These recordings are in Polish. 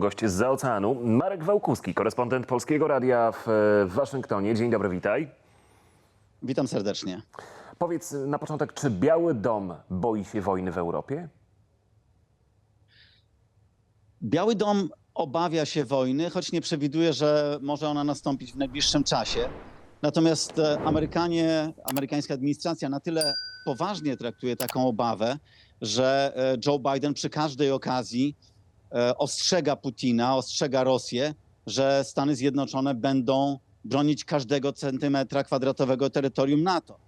Gość z oceanu, Marek Wałkuski, korespondent Polskiego Radia w, w Waszyngtonie. Dzień dobry, witaj. Witam serdecznie. Powiedz na początek, czy Biały Dom boi się wojny w Europie? Biały Dom obawia się wojny, choć nie przewiduje, że może ona nastąpić w najbliższym czasie. Natomiast e, Amerykanie, amerykańska administracja na tyle poważnie traktuje taką obawę, że e, Joe Biden przy każdej okazji e, ostrzega Putina, ostrzega Rosję, że Stany Zjednoczone będą bronić każdego centymetra kwadratowego terytorium NATO.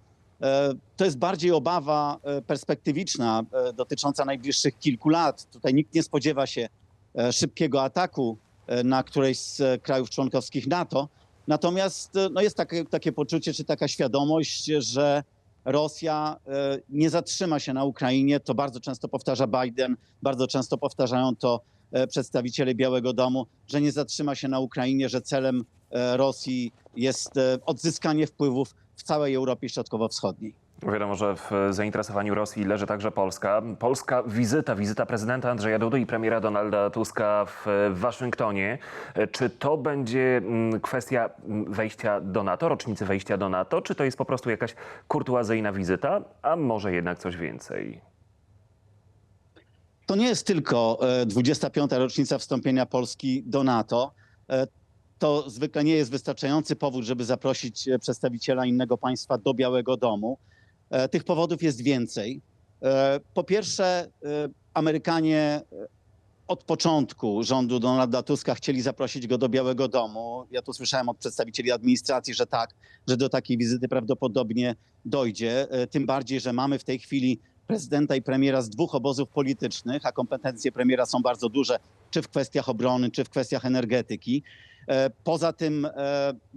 E, To jest bardziej obawa e, perspektywiczna e, dotycząca najbliższych kilku lat. Tutaj nikt nie spodziewa się e, szybkiego ataku e, na któreś z e, krajów członkowskich NATO. Natomiast e, no jest takie, takie poczucie, czy taka świadomość, że Rosja e, nie zatrzyma się na Ukrainie. To bardzo często powtarza Biden, bardzo często powtarzają to e, przedstawiciele Białego Domu, że nie zatrzyma się na Ukrainie, że celem e, Rosji jest odzyskanie wpływów w całej Europie Środkowo-Wschodniej. Wiadomo, że w zainteresowaniu Rosji leży także Polska. Polska wizyta, wizyta prezydenta Andrzeja Dudy i premiera Donalda Tuska w Waszyngtonie. Czy to będzie mm, kwestia mm, wejścia do NATO, rocznicy wejścia do NATO, czy to jest po prostu jakaś kurtuazyjna wizyta, a może jednak coś więcej? To nie jest tylko e, 25. rocznica wstąpienia Polski do NATO. E, To zwykle nie jest wystarczający powód, żeby zaprosić e, przedstawiciela innego państwa do Białego Domu. E, Tych powodów jest więcej. E, Po pierwsze, e, Amerykanie od początku rządu Donalda Tuska chcieli zaprosić go do Białego Domu. Ja tu słyszałem od przedstawicieli administracji, że tak, że do takiej wizyty prawdopodobnie dojdzie. Tym bardziej, że mamy w tej chwili prezydenta i premiera z dwóch obozów politycznych, a kompetencje premiera są bardzo duże, czy w kwestiach obrony, czy w kwestiach energetyki. Poza tym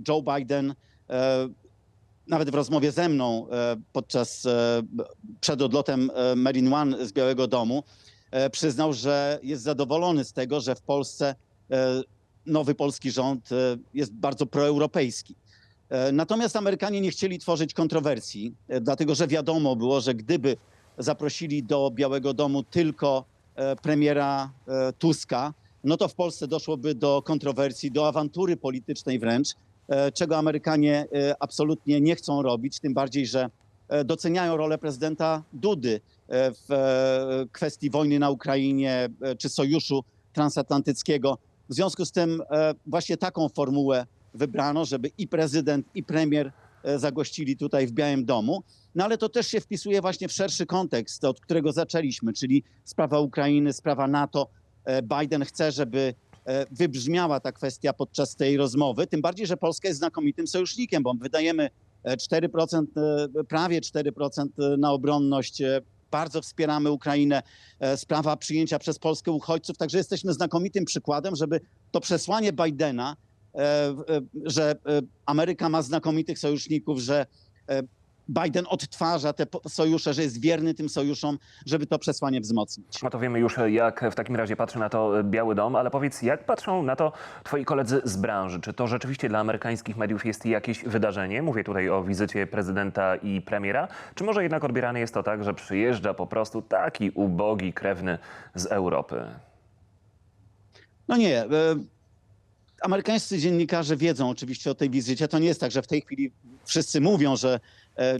Joe Biden nawet w rozmowie ze mną e, podczas e, przed odlotem e, Marine One z Białego Domu przyznał, że jest zadowolony z tego, że w Polsce nowy polski rząd jest bardzo proeuropejski. Natomiast Amerykanie nie chcieli tworzyć kontrowersji, dlatego że wiadomo było, że gdyby zaprosili do Białego Domu tylko premiera Tuska, no to w Polsce doszłoby do kontrowersji, do awantury politycznej wręcz, czego Amerykanie e, absolutnie nie chcą robić, tym bardziej, że e, doceniają rolę prezydenta Dudy e, w e, kwestii wojny na Ukrainie e, czy sojuszu transatlantyckiego. W związku z tym e, właśnie taką formułę wybrano, żeby i prezydent, i premier e, zagościli tutaj w Białym Domu. No ale to też się wpisuje właśnie w szerszy kontekst, od którego zaczęliśmy, czyli sprawa Ukrainy, sprawa NATO. E, Biden chce, żeby e, wybrzmiała ta kwestia podczas tej rozmowy, tym bardziej, że Polska jest znakomitym sojusznikiem, bo wydajemy e, 4%, e, prawie 4% na obronność, e, bardzo wspieramy Ukrainę, e, sprawa przyjęcia przez Polskę uchodźców, także jesteśmy znakomitym przykładem, żeby to przesłanie Bidena, e, e, że e, Ameryka ma znakomitych sojuszników, że e, Biden odtwarza te sojusze, że jest wierny tym sojuszom, żeby to przesłanie wzmocnić. No to wiemy już, jak w takim razie patrzy na to Biały Dom, ale powiedz, jak patrzą na to twoi koledzy z branży? Czy to rzeczywiście dla amerykańskich mediów jest jakieś wydarzenie? Mówię tutaj o wizycie prezydenta i premiera. Czy może jednak odbierane jest to tak, że przyjeżdża po prostu taki ubogi krewny z Europy? No nie. e, Amerykańscy dziennikarze wiedzą oczywiście o tej wizycie. To nie jest tak, że w tej chwili wszyscy mówią, że e,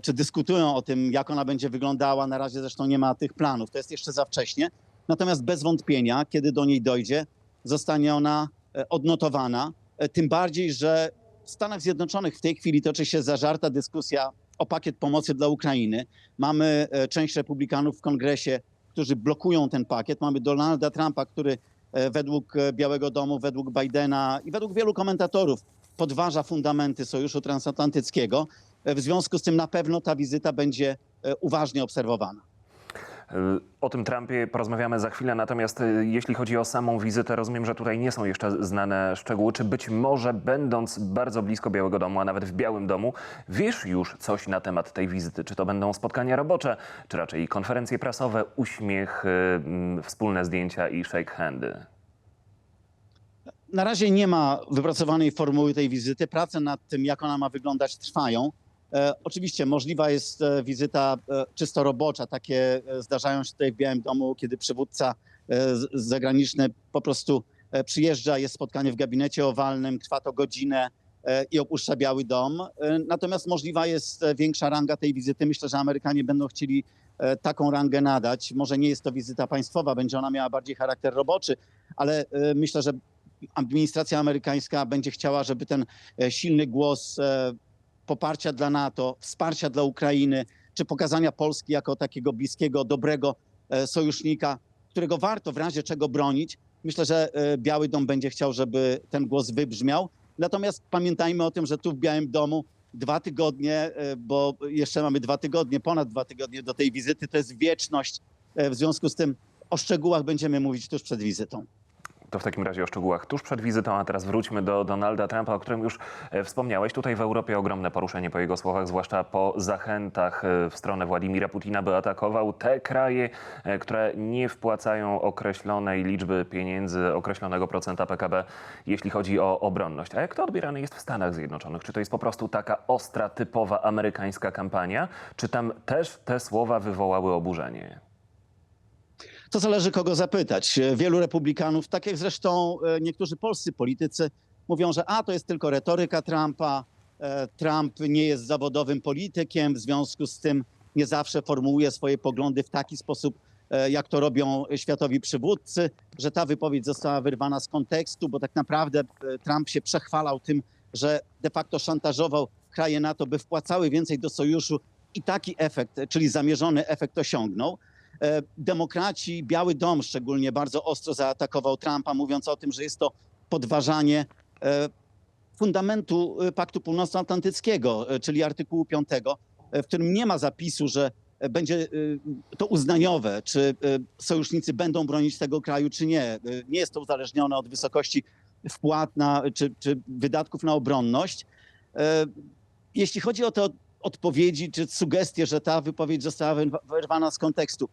czy dyskutują o tym, jak ona będzie wyglądała. Na razie zresztą nie ma tych planów. To jest jeszcze za wcześnie. Natomiast bez wątpienia, kiedy do niej dojdzie, zostanie ona e, odnotowana. E, Tym bardziej, że w Stanach Zjednoczonych w tej chwili toczy się zażarta dyskusja o pakiet pomocy dla Ukrainy. Mamy e, część republikanów w kongresie, którzy blokują ten pakiet. Mamy Donalda Trumpa, który e, według e, Białego Domu, według Bidena i według wielu komentatorów podważa fundamenty Sojuszu Transatlantyckiego. E, W związku z tym na pewno ta wizyta będzie e, uważnie obserwowana. O tym Trumpie porozmawiamy za chwilę, natomiast y, jeśli chodzi o samą wizytę, rozumiem, że tutaj nie są jeszcze znane szczegóły. Czy być może, będąc bardzo blisko Białego Domu, a nawet w Białym Domu, wiesz już coś na temat tej wizyty? Czy to będą spotkania robocze, czy raczej konferencje prasowe, uśmiech, wspólne zdjęcia i shake handy? Na razie nie ma wypracowanej formuły tej wizyty. Prace nad tym, jak ona ma wyglądać, trwają. E, oczywiście możliwa jest e, wizyta e, czysto robocza. Takie zdarzają się tutaj w Białym Domu, kiedy przywódca zagraniczny po prostu przyjeżdża, jest spotkanie w gabinecie owalnym, trwa to godzinę i opuszcza Biały Dom. Natomiast możliwa jest większa ranga tej wizyty. Myślę, że Amerykanie będą chcieli taką rangę nadać. Może nie jest to wizyta państwowa, będzie ona miała bardziej charakter roboczy, ale myślę, że administracja amerykańska będzie chciała, żeby ten silny głos poparcia dla NATO, wsparcia dla Ukrainy, czy pokazania Polski jako takiego bliskiego, dobrego e, sojusznika, którego warto w razie czego bronić. Myślę, że e, Biały Dom będzie chciał, żeby ten głos wybrzmiał. Natomiast pamiętajmy o tym, że tu w Białym Domu dwa tygodnie, e, bo jeszcze mamy dwa tygodnie, ponad dwa tygodnie do tej wizyty, to jest wieczność. W związku z tym o szczegółach będziemy mówić tuż przed wizytą. To w takim razie o szczegółach tuż przed wizytą, a teraz wróćmy do Donalda Trumpa, o którym już e, wspomniałeś. Tutaj w Europie ogromne poruszenie po jego słowach, zwłaszcza po zachętach e, w stronę Władimira Putina, by atakował te kraje, e, które nie wpłacają określonej liczby pieniędzy, określonego procenta PKB, jeśli chodzi o obronność. A jak to odbierane jest w Stanach Zjednoczonych? Czy to jest po prostu taka ostra, typowa amerykańska kampania, czy tam też te słowa wywołały oburzenie? To zależy kogo zapytać. Wielu republikanów, tak jak zresztą e, niektórzy polscy politycy, mówią, że a to jest tylko retoryka Trumpa. e, Trump nie jest zawodowym politykiem, w związku z tym nie zawsze formułuje swoje poglądy w taki sposób, e, jak to robią światowi przywódcy, że ta wypowiedź została wyrwana z kontekstu, bo tak naprawdę Trump się przechwalał tym, że de facto szantażował kraje NATO, by wpłacały więcej do sojuszu i taki efekt, czyli zamierzony efekt osiągnął. E, Demokraci, Biały Dom szczególnie bardzo ostro zaatakował Trumpa, mówiąc o tym, że jest to podważanie e, fundamentu e, Paktu Północnoatlantyckiego, czyli artykułu 5, e, w którym nie ma zapisu, że będzie to uznaniowe, czy sojusznicy będą bronić tego kraju, czy nie. Nie jest to uzależnione od wysokości wpłat na, czy, czy wydatków na obronność. Jeśli chodzi o te od- odpowiedzi czy sugestie, że ta wypowiedź została wyrwa- wyrwana z kontekstu,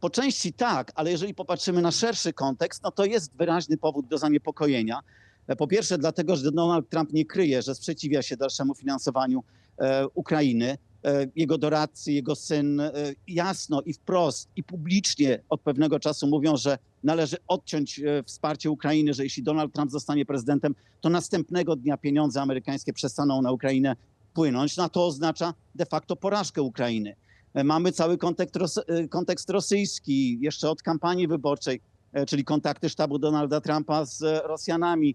po części tak, ale jeżeli popatrzymy na szerszy kontekst, no to jest wyraźny powód do zaniepokojenia. E, Po pierwsze, dlatego, że Donald Trump nie kryje, że sprzeciwia się dalszemu finansowaniu e, Ukrainy. E, jego doradcy, jego syn jasno i wprost i publicznie od pewnego czasu mówią, że należy odciąć wsparcie Ukrainy, że jeśli Donald Trump zostanie prezydentem, to następnego dnia pieniądze amerykańskie przestaną na Ukrainę płynąć. No to oznacza de facto porażkę Ukrainy. E, Mamy cały kontekst, e, kontekst rosyjski, jeszcze od kampanii wyborczej, e, czyli kontakty sztabu Donalda Trumpa z Rosjanami,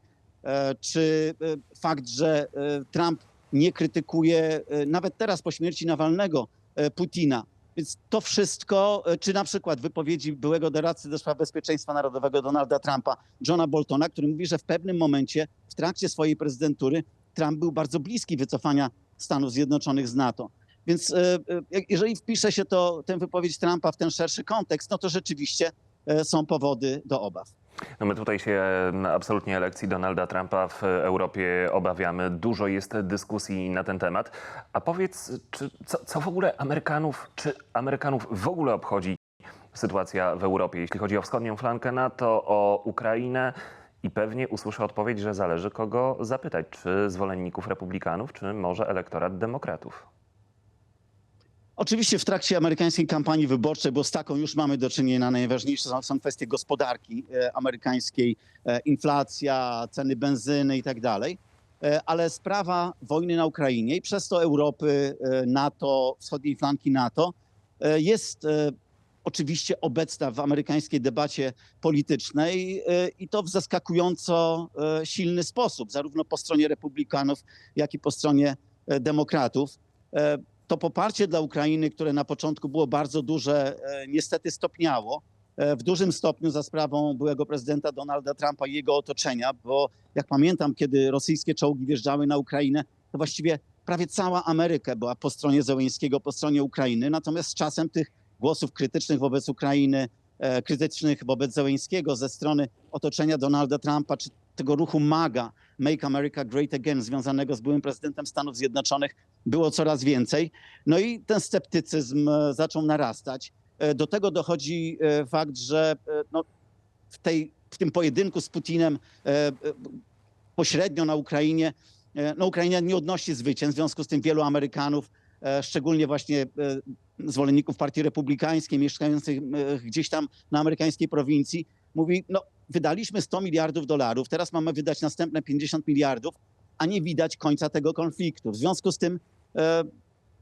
czy fakt, że Trump nie krytykuje nawet teraz po śmierci Nawalnego Putina. Więc to wszystko, czy na przykład wypowiedzi byłego doradcy do spraw bezpieczeństwa narodowego Donalda Trumpa, Johna Boltona, który mówi, że w pewnym momencie w trakcie swojej prezydentury Trump był bardzo bliski wycofania Stanów Zjednoczonych z NATO. Więc e, e, jeżeli wpisze się to, tę wypowiedź Trumpa w ten szerszy kontekst, no to rzeczywiście e, są powody do obaw. No my tutaj się absolutnie elekcji Donalda Trumpa w Europie obawiamy. Dużo jest dyskusji na ten temat. A powiedz, czy, co, co w ogóle Amerykanów, czy Amerykanów w ogóle obchodzi sytuacja w Europie, jeśli chodzi o wschodnią flankę NATO, o Ukrainę? I pewnie usłyszę odpowiedź, że zależy kogo zapytać, czy zwolenników republikanów, czy może elektorat demokratów. Oczywiście w trakcie amerykańskiej kampanii wyborczej, bo z taką już mamy do czynienia, najważniejsze są, kwestie gospodarki e, amerykańskiej, e, inflacja, ceny benzyny i tak dalej. E, Ale sprawa wojny na Ukrainie i przez to Europy, NATO, wschodniej flanki NATO jest oczywiście obecna w amerykańskiej debacie politycznej i to w zaskakująco silny sposób, zarówno po stronie republikanów, jak i po stronie demokratów. To poparcie dla Ukrainy, które na początku było bardzo duże, e, niestety stopniało. e, W dużym stopniu za sprawą byłego prezydenta Donalda Trumpa i jego otoczenia, bo jak pamiętam, kiedy rosyjskie czołgi wjeżdżały na Ukrainę, to właściwie prawie cała Ameryka była po stronie Zełenskiego, po stronie Ukrainy. Natomiast z czasem tych głosów krytycznych wobec Ukrainy, e, krytycznych wobec Zełenskiego ze strony otoczenia Donalda Trumpa, czy tego ruchu MAGA, Make America Great Again, związanego z byłym prezydentem Stanów Zjednoczonych, było coraz więcej. No i ten sceptycyzm e, zaczął narastać. E, Do tego dochodzi e, fakt, że no, w, tej, w tym pojedynku z Putinem pośrednio na Ukrainie, no Ukraina nie odnosi zwycięstw, w związku z tym wielu Amerykanów, szczególnie właśnie zwolenników Partii Republikańskiej, mieszkających gdzieś tam na amerykańskiej prowincji, mówi, no wydaliśmy 100 miliardów dolarów, teraz mamy wydać następne 50 miliardów, a nie widać końca tego konfliktu. W związku z tym e,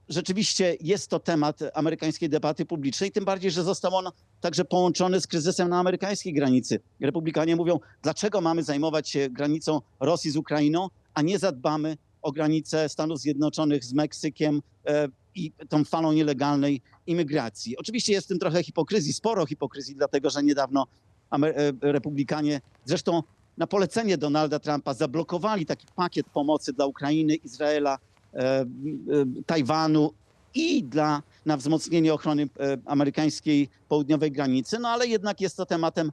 rzeczywiście jest to temat amerykańskiej debaty publicznej, tym bardziej, że został on także połączony z kryzysem na amerykańskiej granicy. Republikanie mówią, dlaczego mamy zajmować się granicą Rosji z Ukrainą, a nie zadbamy o granicę Stanów Zjednoczonych z Meksykiem e, i tą falą nielegalnej imigracji. Oczywiście jest w tym trochę hipokryzji, sporo hipokryzji, dlatego że niedawno e, Republikanie, zresztą na polecenie Donalda Trumpa, zablokowali taki pakiet pomocy dla Ukrainy, Izraela, e, e, Tajwanu i dla, na wzmocnienie ochrony e, amerykańskiej południowej granicy, no ale jednak jest to tematem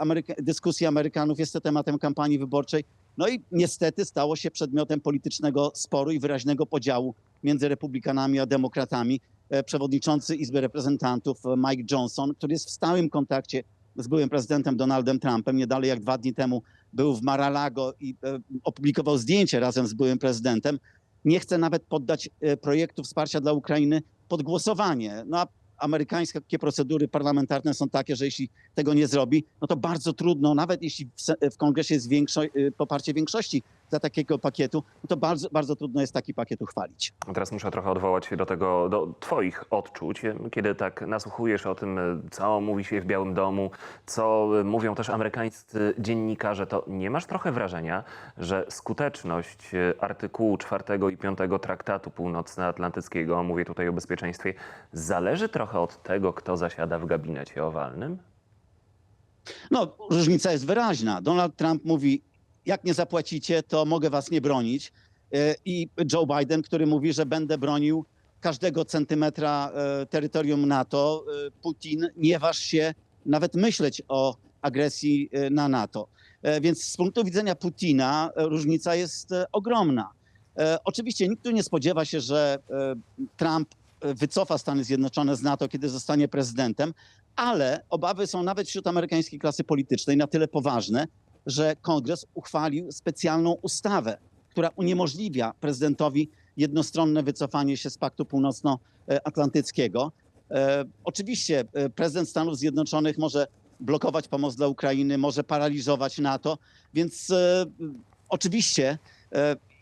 Ameryka- dyskusji Amerykanów, jest to tematem kampanii wyborczej. No i niestety stało się przedmiotem politycznego sporu i wyraźnego podziału między republikanami a demokratami. Przewodniczący Izby Reprezentantów Mike Johnson, który jest w stałym kontakcie z byłym prezydentem Donaldem Trumpem, nie dalej jak dwa dni temu był w Mar-a-Lago i e, opublikował zdjęcie razem z byłym prezydentem, nie chce nawet poddać e, projektu wsparcia dla Ukrainy pod głosowanie. No a amerykańskie procedury parlamentarne są takie, że jeśli tego nie zrobi, no to bardzo trudno, nawet jeśli w, kongresie jest większo- y, poparcie większości dla takiego pakietu, no to bardzo, bardzo trudno jest taki pakiet uchwalić. Teraz muszę trochę odwołać się do tego, do twoich odczuć, kiedy tak nasłuchujesz o tym, co mówi się w Białym Domu, co mówią też amerykańscy dziennikarze, to nie masz trochę wrażenia, że skuteczność artykułu 4 i 5 Traktatu Północnoatlantyckiego, mówię tutaj o bezpieczeństwie, zależy trochę od tego, kto zasiada w gabinecie owalnym? No, różnica jest wyraźna. Donald Trump mówi, jak nie zapłacicie, to mogę was nie bronić. E, I Joe Biden, który mówi, że będę bronił każdego centymetra e, terytorium NATO. E, Putin nie waż się nawet myśleć o agresji na NATO. Więc z punktu widzenia Putina różnica jest ogromna. Oczywiście nikt tu nie spodziewa się, że Trump wycofa Stany Zjednoczone z NATO, kiedy zostanie prezydentem, ale obawy są nawet wśród amerykańskiej klasy politycznej na tyle poważne, że kongres uchwalił specjalną ustawę, która uniemożliwia prezydentowi jednostronne wycofanie się z Paktu Północnoatlantyckiego. E, oczywiście e, prezydent Stanów Zjednoczonych może blokować pomoc dla Ukrainy, może paraliżować NATO, więc e, oczywiście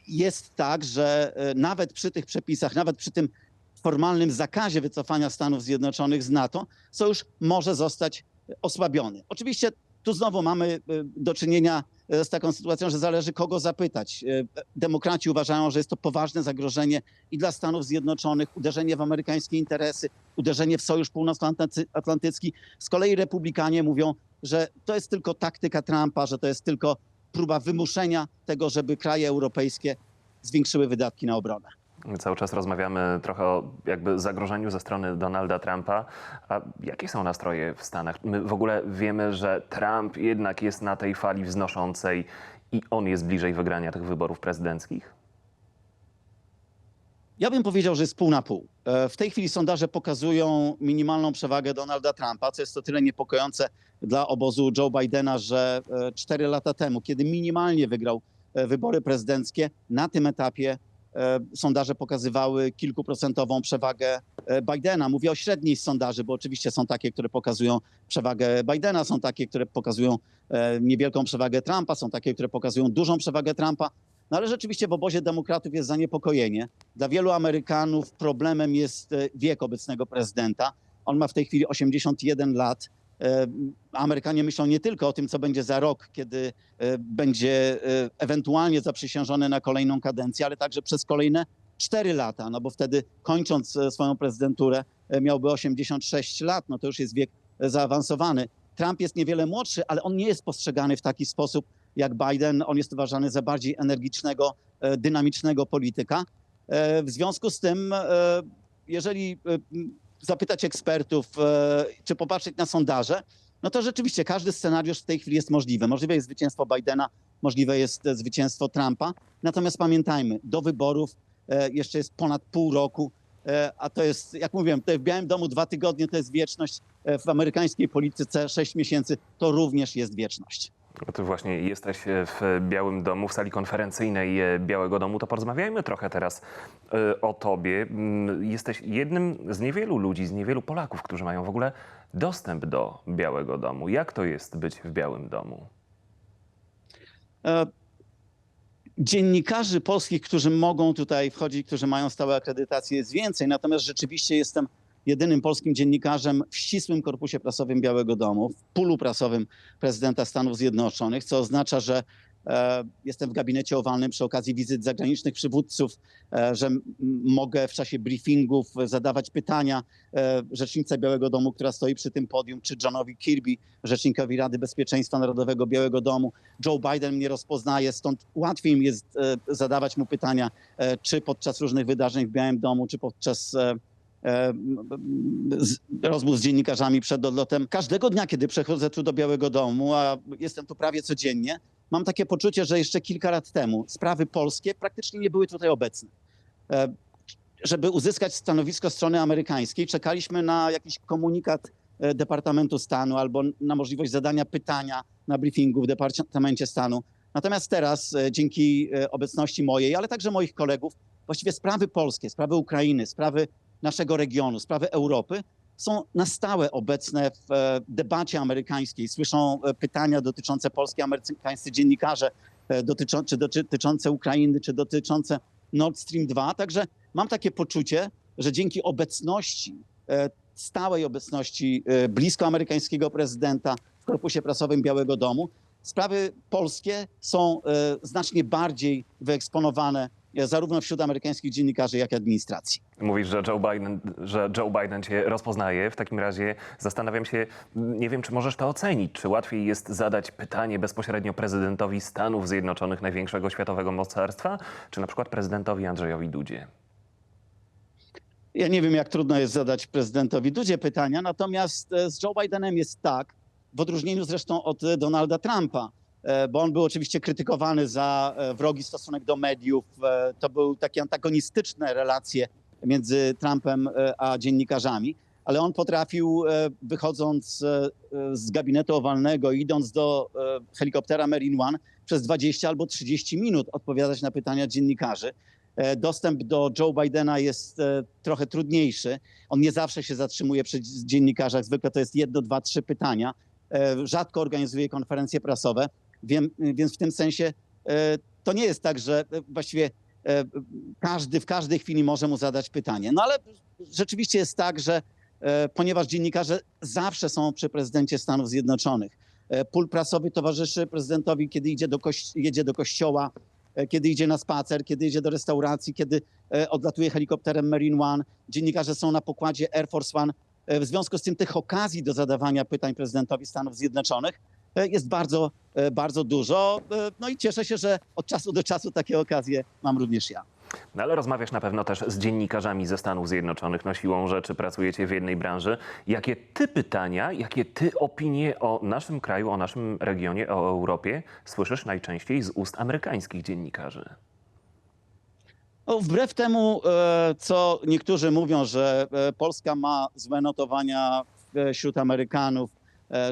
jest tak, że nawet przy tych przepisach, nawet przy tym formalnym zakazie wycofania Stanów Zjednoczonych z NATO, sojusz może zostać osłabiony. Oczywiście tu znowu mamy e, do czynienia e, z taką sytuacją, że zależy kogo zapytać. E, Demokraci uważają, że jest to poważne zagrożenie i dla Stanów Zjednoczonych, uderzenie w amerykańskie interesy, uderzenie w Sojusz Północnoatlantycki. Z kolei republikanie mówią, że to jest tylko taktyka Trumpa, że to jest tylko próba wymuszenia tego, żeby kraje europejskie zwiększyły wydatki na obronę. Cały czas rozmawiamy trochę o jakby zagrożeniu ze strony Donalda Trumpa. A jakie są nastroje w Stanach? My w ogóle wiemy, że Trump jednak jest na tej fali wznoszącej i on jest bliżej wygrania tych wyborów prezydenckich? Ja bym powiedział, że jest pół na pół. E, W tej chwili sondaże pokazują minimalną przewagę Donalda Trumpa, co jest to tyle niepokojące dla obozu Joe Bidena, że e, cztery lata temu, kiedy minimalnie wygrał e, wybory prezydenckie, na tym etapie sondaże pokazywały kilkuprocentową przewagę e, Bidena. Mówię o średniej z sondaży, bo oczywiście są takie, które pokazują przewagę Bidena, są takie, które pokazują e, niewielką przewagę Trumpa, są takie, które pokazują dużą przewagę Trumpa. No ale rzeczywiście w obozie demokratów jest zaniepokojenie. Dla wielu Amerykanów problemem jest e, wiek obecnego prezydenta. On ma w tej chwili 81 lat. E, Amerykanie myślą nie tylko o tym, co będzie za rok, kiedy e, będzie e, ewentualnie zaprzysiężony na kolejną kadencję, ale także przez kolejne 4 lata, no bo wtedy kończąc swoją prezydenturę miałby 86 lat, no to już jest wiek zaawansowany. Trump jest niewiele młodszy, ale on nie jest postrzegany w taki sposób jak Biden. On jest uważany za bardziej energicznego, dynamicznego polityka. W związku z tym, jeżeli zapytać ekspertów, e, czy popatrzeć na sondaże, no to rzeczywiście każdy scenariusz w tej chwili jest możliwy. Możliwe jest zwycięstwo Bidena, możliwe jest e, zwycięstwo Trumpa. Natomiast pamiętajmy, do wyborów e, jeszcze jest ponad pół roku, a to jest, jak mówiłem, w Białym Domu dwa tygodnie to jest wieczność, w amerykańskiej polityce sześć miesięcy to również jest wieczność. Ty właśnie jesteś w Białym Domu, w sali konferencyjnej e, Białego Domu, to porozmawiajmy trochę teraz e, o tobie. Mm, Jesteś jednym z niewielu ludzi, z niewielu Polaków, którzy mają w ogóle dostęp do Białego Domu. Jak to jest być w Białym Domu? E, Dziennikarzy polskich, którzy mogą tutaj wchodzić, którzy mają stałe akredytacje jest więcej, natomiast rzeczywiście jestem jedynym polskim dziennikarzem w ścisłym korpusie prasowym Białego Domu, w pulu prasowym prezydenta Stanów Zjednoczonych, co oznacza, że e, jestem w gabinecie owalnym przy okazji wizyt zagranicznych przywódców, e, że mogę w czasie briefingów zadawać pytania e, rzecznice Białego Domu, która stoi przy tym podium, czy Johnowi Kirby, rzecznikowi Rady Bezpieczeństwa Narodowego Białego Domu. Joe Biden mnie rozpoznaje, stąd łatwiej mi jest zadawać mu pytania, czy podczas różnych wydarzeń w Białym Domu, czy podczas z, rozmów z dziennikarzami przed odlotem. Każdego dnia, kiedy przechodzę tu do Białego Domu, a jestem tu prawie codziennie, mam takie poczucie, że jeszcze kilka lat temu sprawy polskie praktycznie nie były tutaj obecne. E, żeby uzyskać stanowisko strony amerykańskiej, czekaliśmy na jakiś komunikat e, Departamentu Stanu albo na możliwość zadania pytania na briefingu w Departamencie Stanu. Natomiast teraz, e, dzięki e, obecności mojej, ale także moich kolegów, właściwie sprawy polskie, sprawy Ukrainy, sprawy naszego regionu, sprawy Europy są na stałe obecne w e, debacie amerykańskiej. Słyszą e, pytania dotyczące Polski, amerykańscy dziennikarze, e, dotyczą, czy dotyczące Ukrainy, czy dotyczące Nord Stream 2. Także mam takie poczucie, że dzięki obecności, stałej obecności blisko amerykańskiego prezydenta w korpusie prasowym Białego Domu, sprawy polskie są znacznie bardziej wyeksponowane zarówno wśród amerykańskich dziennikarzy, jak i administracji. Mówisz, że Joe Biden, że Joe Biden cię rozpoznaje. W takim razie zastanawiam się, nie wiem, czy możesz to ocenić. Czy łatwiej jest zadać pytanie bezpośrednio prezydentowi Stanów Zjednoczonych, największego światowego mocarstwa, czy na przykład prezydentowi Andrzejowi Dudzie? Ja nie wiem, jak trudno jest zadać prezydentowi Dudzie pytania, natomiast e, z Joe Bidenem jest tak, w odróżnieniu zresztą od e, Donalda Trumpa, e, bo on był oczywiście krytykowany za e, wrogi stosunek do mediów. e, To były takie antagonistyczne relacje między Trumpem e, a dziennikarzami, ale on potrafił, e, wychodząc e, e, z gabinetu owalnego, idąc do e, helikoptera Marine One, przez 20 albo 30 minut odpowiadać na pytania dziennikarzy. E, Dostęp do Joe Bidena jest e, trochę trudniejszy. On nie zawsze się zatrzymuje przy dziennikarzach, zwykle to jest jedno, dwa, trzy pytania. E, Rzadko organizuje konferencje prasowe, Wiem, więc w tym sensie e, to nie jest tak, że e, właściwie e, każdy w każdej chwili może mu zadać pytanie. No ale rzeczywiście jest tak, że ponieważ dziennikarze zawsze są przy prezydencie Stanów Zjednoczonych, pól prasowy towarzyszy prezydentowi, kiedy idzie do jedzie do kościoła, kiedy idzie na spacer, kiedy idzie do restauracji, kiedy odlatuje helikopterem Marine One. Dziennikarze są na pokładzie Air Force One. W związku z tym tych okazji do zadawania pytań prezydentowi Stanów Zjednoczonych jest bardzo, e, bardzo dużo. E, No i cieszę się, że od czasu do czasu takie okazje mam również ja. No ale rozmawiasz na pewno też z dziennikarzami ze Stanów Zjednoczonych. No siłą rzeczy pracujecie w jednej branży. Jakie ty pytania, jakie ty opinie o naszym kraju, o naszym regionie, o Europie słyszysz najczęściej z ust amerykańskich dziennikarzy? No, wbrew temu, e, co niektórzy mówią, że e, Polska ma złe notowania e, wśród Amerykanów, e,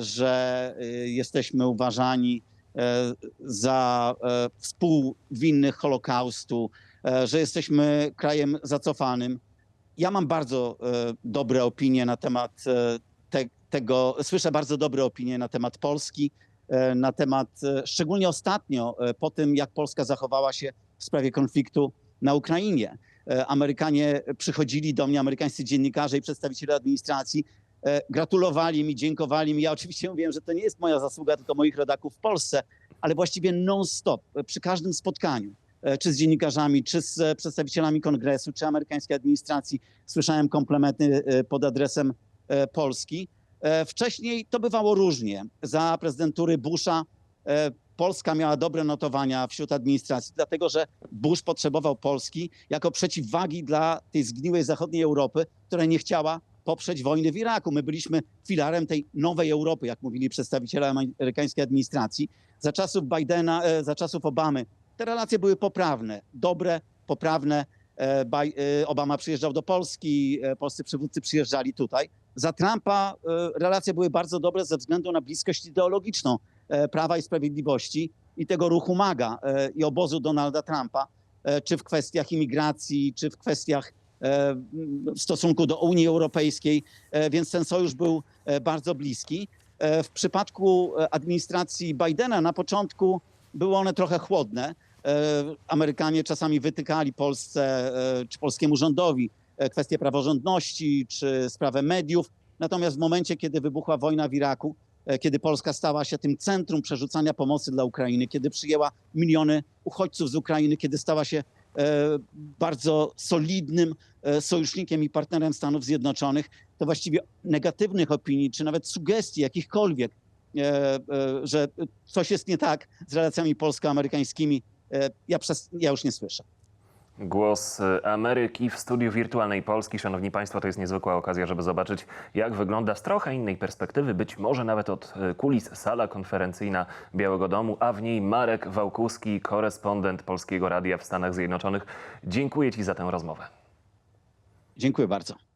że e, jesteśmy uważani e, za e, współwinnych Holokaustu, e, że jesteśmy krajem zacofanym. Ja mam bardzo e, dobre opinie na temat e, te, tego, słyszę bardzo dobre opinie na temat Polski, e, na temat, e, szczególnie ostatnio, e, po tym jak Polska zachowała się w sprawie konfliktu na Ukrainie. E, Amerykanie przychodzili do mnie, amerykańscy dziennikarze i przedstawiciele administracji, e, gratulowali mi, dziękowali mi. Ja oczywiście mówiłem, że to nie jest moja zasługa, tylko moich rodaków w Polsce, ale właściwie non-stop, e, przy każdym spotkaniu, e, czy z dziennikarzami, czy z e, przedstawicielami kongresu, czy amerykańskiej administracji, słyszałem komplementy e, pod adresem e, Polski. E, Wcześniej to bywało różnie. Za prezydentury Busha e, Polska miała dobre notowania wśród administracji, dlatego że Bush potrzebował Polski jako przeciwwagi dla tej zgniłej zachodniej Europy, która nie chciała poprzeć wojny w Iraku. My byliśmy filarem tej nowej Europy, jak mówili przedstawiciele amerykańskiej administracji. Za czasów Bidena, e, za czasów Obamy te relacje były poprawne, dobre, poprawne. E, e, Obama przyjeżdżał do Polski, polscy przywódcy przyjeżdżali tutaj. Za Trumpa relacje były bardzo dobre ze względu na bliskość ideologiczną Prawa i Sprawiedliwości i tego ruchu MAGA i obozu Donalda Trumpa, czy w kwestiach imigracji, czy w kwestiach w stosunku do Unii Europejskiej, e, więc ten sojusz był e, bardzo bliski. E, W przypadku e, administracji Bidena na początku były one trochę chłodne. E, Amerykanie czasami wytykali Polsce e, czy polskiemu rządowi e, kwestie praworządności czy sprawę mediów. Natomiast w momencie, kiedy wybuchła wojna w Iraku, e, kiedy Polska stała się tym centrum przerzucania pomocy dla Ukrainy, kiedy przyjęła miliony uchodźców z Ukrainy, kiedy stała się e, bardzo solidnym e, sojusznikiem i partnerem Stanów Zjednoczonych, to właściwie negatywnych opinii, czy nawet sugestii jakichkolwiek, e, e, że coś jest nie tak z relacjami polsko-amerykańskimi, e, ja, przez, ja już nie słyszę. Głos e, Ameryki w studiu wirtualnej Polski. Szanowni Państwo, to jest niezwykła okazja, żeby zobaczyć, jak wygląda z trochę innej perspektywy, być może nawet od e, kulis sala konferencyjna Białego Domu, a w niej Marek Wałkuski, korespondent Polskiego Radia w Stanach Zjednoczonych. Dziękuję Ci za tę rozmowę. Dziękuję bardzo.